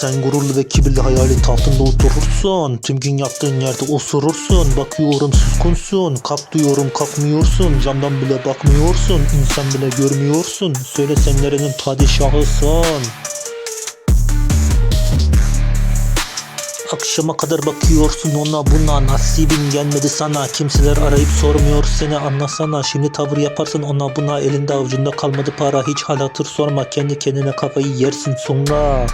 Sen gururlu ve kibirli hayali tahtında oturursun. Tüm gün yattığın yerde osurursun. Bakıyorum suskunsun. Kalk diyorum kalkmıyorsun. Camdan bile bakmıyorsun. İnsan bile görmüyorsun. Söyle sen nerenin padişahısın. Akşama kadar bakıyorsun ona buna nasibin gelmedi sana Kimseler arayıp sormuyor seni anlasana Şimdi tavır yaparsın ona buna elinde avucunda kalmadı para Hiç hal hatır sorma kendi kendine kafayı yersin sonra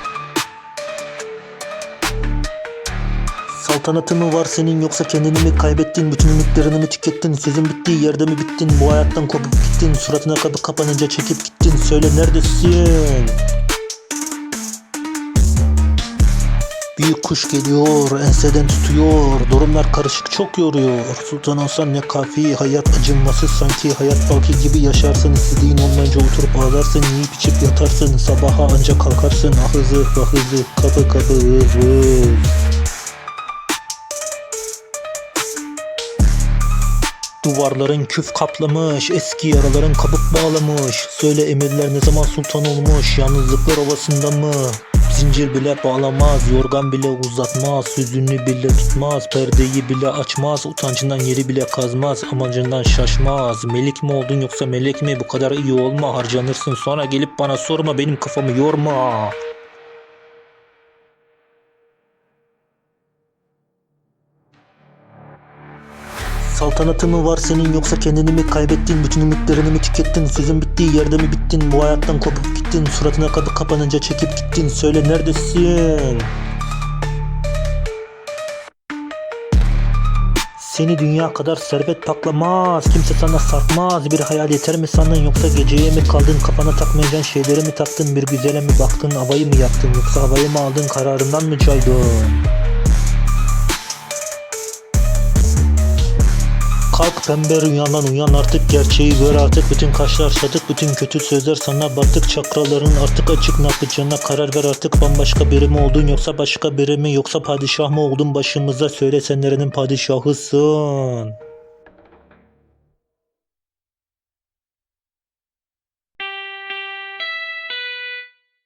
Saltanatı mı var senin yoksa kendini mi kaybettin Bütün ümitlerini mi tükettin Sözün bittiği yerde mi bittin Bu hayattan kopup gittin Suratına kapı kapanınca çekip gittin Söyle neredesin Büyük kuş geliyor, enseden tutuyor. Durumlar karışık çok yoruyor. Sultan olsan ne kafi, hayat acınması sanki. Hayat balki gibi yaşarsın. istediğin olmayınca oturup ağlarsın. Yiyip içip yatarsın. Sabaha ancak kalkarsın. Ah hızı, ah hızı, kapı kapı hız hız. Duvarların küf kaplamış, eski yaraların kabuk bağlamış. Söyle emirler ne zaman sultan olmuş, yalnızlıklar ovasında mı? Zincir bile bağlamaz, yorgan bile uzatmaz, sözünü bile tutmaz, perdeyi bile açmaz, utancından yeri bile kazmaz, amacından şaşmaz. Melik mi oldun yoksa melek mi? Bu kadar iyi olma, harcanırsın sonra gelip bana sorma, benim kafamı yorma. Saltanatı mı var senin yoksa kendini mi kaybettin? Bütün ümitlerini mi tükettin? Sözün bittiği yerde mi bittin? Bu hayattan kopup gittin. Suratına kapı kapanınca çekip gittin. Söyle neredesin? Seni dünya kadar servet paklamaz. Kimse sana sarkmaz. Bir hayal yeter mi sandın? Yoksa geceye mi kaldın? Kafana takmayacağın şeyleri mi taktın? Bir güzele mi baktın? Havayı mı yaktın? Yoksa havayı mı aldın? Kararından mı caydın Kalk pembe rüyandan uyan artık gerçeği gör artık. Bütün kaşlar sadık bütün kötü sözler sana batık Çakraların artık açık ne yapacağına karar ver artık. Bambaşka biri mi oldun yoksa başka biri mi? Yoksa padişah mı oldun başımıza? Söyle sen nerenin padişahısın